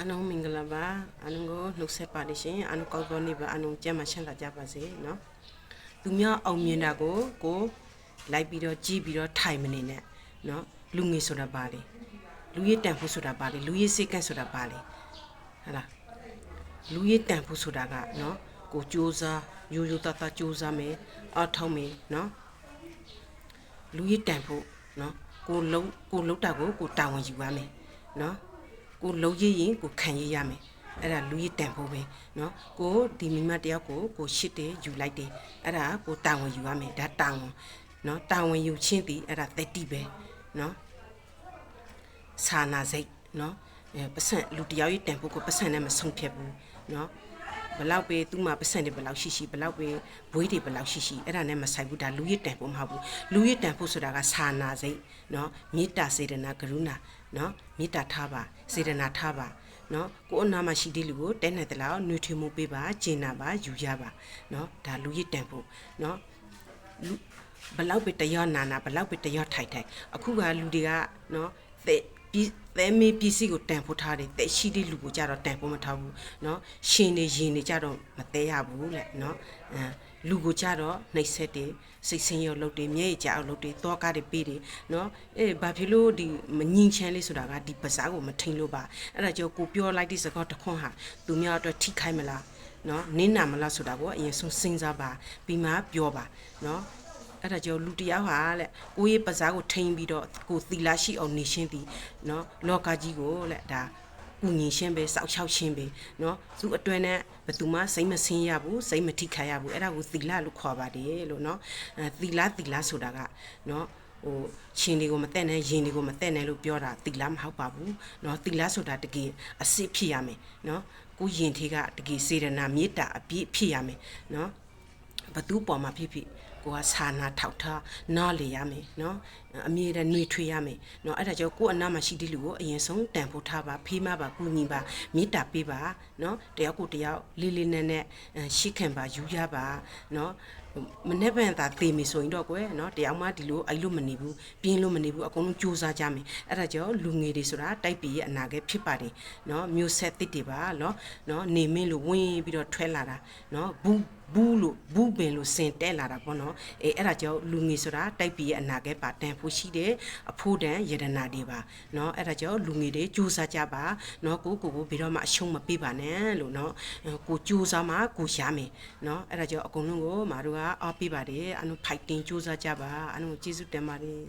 အနုံမင်္ဂလာပါအနုံကိုနှုတ်ဆက်ပါလိမ့်ရှင်အနုကောက်တော်နေပါအနုံကြမ်းမှချမ်းသာကြပါစေနော်လူများအောင်မြင်တာကိုကိုလိုက်ပြီးတော့ကြည့်ပြီးတော့ထိုင်မနေနဲ့နော်လူငယ်ဆိုတာပါလေလူရည်တန်ဖို့ဆိုတာပါလေလူရည်စိတ်ကန့်ဆိုတာပါလေဟလားလူရည်တန်ဖို့ဆိုတာကနော်ကိုစ조사ရိုးရိုးသားသားစ조사မယ်အထောက်မယ်နော်လူရည်တန်ဖို့နော်ကိုလုံးကိုလုံးတာကိုကိုတာဝန်ယူပါမယ်နော် ကိုလုံးရရင်ကိုခံရရမယ်အဲ့ဒါလူရည်တန်ဖို့ပဲเนาะကိုဒီမိမတယောက်ကိုကိုရှစ်တယ်ယူလိုက်တယ်အဲ့ဒါကိုတာဝန်ယူရမယ်ဒါတာဝန်เนาะတာဝန်ယူချင်းသည်အဲ့ဒါတက်တိပဲเนาะစာနာစိတ်เนาะအဲပတ်စံလူတယောက်ရဲ့တန်ဖို့ကိုပတ်စံနဲ့မဆုံးဖြတ်ဘူးเนาะ ဘလောက်ပဲသူ့မှာပတ်စံတွေဘလောက်ရှိရှိဘလောက်ပဲဘွေးတွေဘလောက်ရှိရှိအဲ့ဒါနဲ့မဆိုင်ဘူးဒါလူရစ်တန်ဖို့မဟုတ်ဘူးလူရစ်တန်ဖို့ဆိုတာကစာနာစိတ်နော်မေတ္တာစေတနာကရုဏာနော်မေတ္တာထားပါစေတနာထားပါနော်ကိုအနာမှာရှိတဲ့လူကိုတဲနေတလားနှွေထွေမှုပေးပါဂျင်နာပါယူရပါနော်ဒါလူရစ်တန်ဖို့နော်ဘလောက်ပဲတရားနာနာဘလောက်ပဲတရားထိုက်ထိုက်အခုကလူတွေကနော်သေပြီး သဲမေးပစ္စည်းကိုတန်ဖို့ထားတယ်တဲ့ရှိတဲ့လူကိုကြတော့တန်ဖို့မထားဘူးเนาะရှင်နေရင်နေကြတော့မသေးရဘူးလေเนาะအဲလူကိုကြတော့နှိပ်ဆက်တယ်စိတ်ဆင်းရဲလုပ်တယ်မျက်ရည်ကျအောင်လုပ်တယ်တောကားတွေပေးတယ်เนาะအေးဘာဖြစ်လို့ဒီမငင်းချမ်းလေးဆိုတာကဒီပါစားကိုမထိန်လို့ပါအဲ့ဒါကြောင့်ကိုပြောလိုက်တဲ့စကားတစ်ခွန်းဟာသူများအတွက်ထိခိုက်မလားเนาะနင်းနာမလားဆိုတာကိုအရင်ဆုံးစဉ်းစားပါပြီးမှပြောပါเนาะ အဲ့ဒါကြောင့်လူတစ်ယောက်ဟာလက်ကိုယ့်ရဲ့ပစားကိုထိန်ပြီးတော့ကိုသီလာရှိအောင်နေရှင်းသည်เนาะလောကကြီးကိုလက်ဒါကုညင်ရှင်းပဲစောက်ချောက်ရှင်းပဲเนาะသူအတွဲနဲ့ဘယ်သူမှစိတ်မဆင်းရဘူးစိတ်မထိခိုက်ရဘူးအဲ့ဒါကိုသီလလို့ခေါ်ပါတယ်လို့เนาะအဲသီလသီလဆိုတာကเนาะဟိုရှင်တွေကိုမတက်နဲ့ရင်တွေကိုမတက်နဲ့လို့ပြောတာသီလမဟုတ်ပါဘူးเนาะသီလဆိုတာတကယ်အစစ်ဖြစ်ရမယ်เนาะကိုယင်ထေကတကယ်စေရနာမေတ္တာအပြည့်ဖြစ်ရမယ်เนาะ ဘသူပေါ်မှာဖြစ်ဖြစ် ကိုကစာနာထောက်ထားနားလေရမယ်နော်အမြဲတမ်းနှွေထွေးရမယ်နော်အဲ့ဒါကြောင့်ကိုယ်အနားမှာရှိတဲ့လူကိုအရင်ဆုံးတန်ဖို့ထားပါဖေးမပါကုညီပါမေတ္တာပေးပါနော်တယောက်ကိုတယောက်လေးလေးနက်နက်ရှိခံပါယူရပါနော်မနေ့ပန်သာသေပြီဆိုရင်တော့ကွယ်နော်တယောက်မှဒီလိုအဲ့လိုမနေဘူးပြင်းလို့မနေဘူးအကုန်လုံးကြိုးစားကြမယ်အဲ့ဒါကြောင့်လူငယ်တွေဆိုတာတိုက်ပြည်ရဲ့အနာဂတ်ဖြစ်ပါတယ်နော်မျိုးဆက်တစ်တွေပါနော်နော်နေမင်းလို့ဝင်ပြီးတော့ထွက်လာတာနော်ဘူးဘူးလို့ဘူးပင်လို့စင်တဲလာတာပေါ့နော်အေးအဲ့ဒါကြောင့်လူငယ်ဆိုတာတိုက်ပြည်ရဲ့အနာဂတ်ပါတန်ဖို့ရှိတယ်အဖို့တန်ယတနာတွေပါနော်အဲ့ဒါကြောင့်လူငယ်တွေကြိုးစားကြပါနော်ကိုကိုကိုဘယ်တော့မှအရှုံးမပေးပါနဲ့လို့နော်ကိုကြိုးစားမှကိုရမယ်နော်အဲ့ဒါကြောင့်အကုန်လုံးကိုမတို့ကအားပေးပါတယ်အနုဖိုက်တင်ကြိုးစားကြပါအနုကျေးဇူးတင်ပါတယ်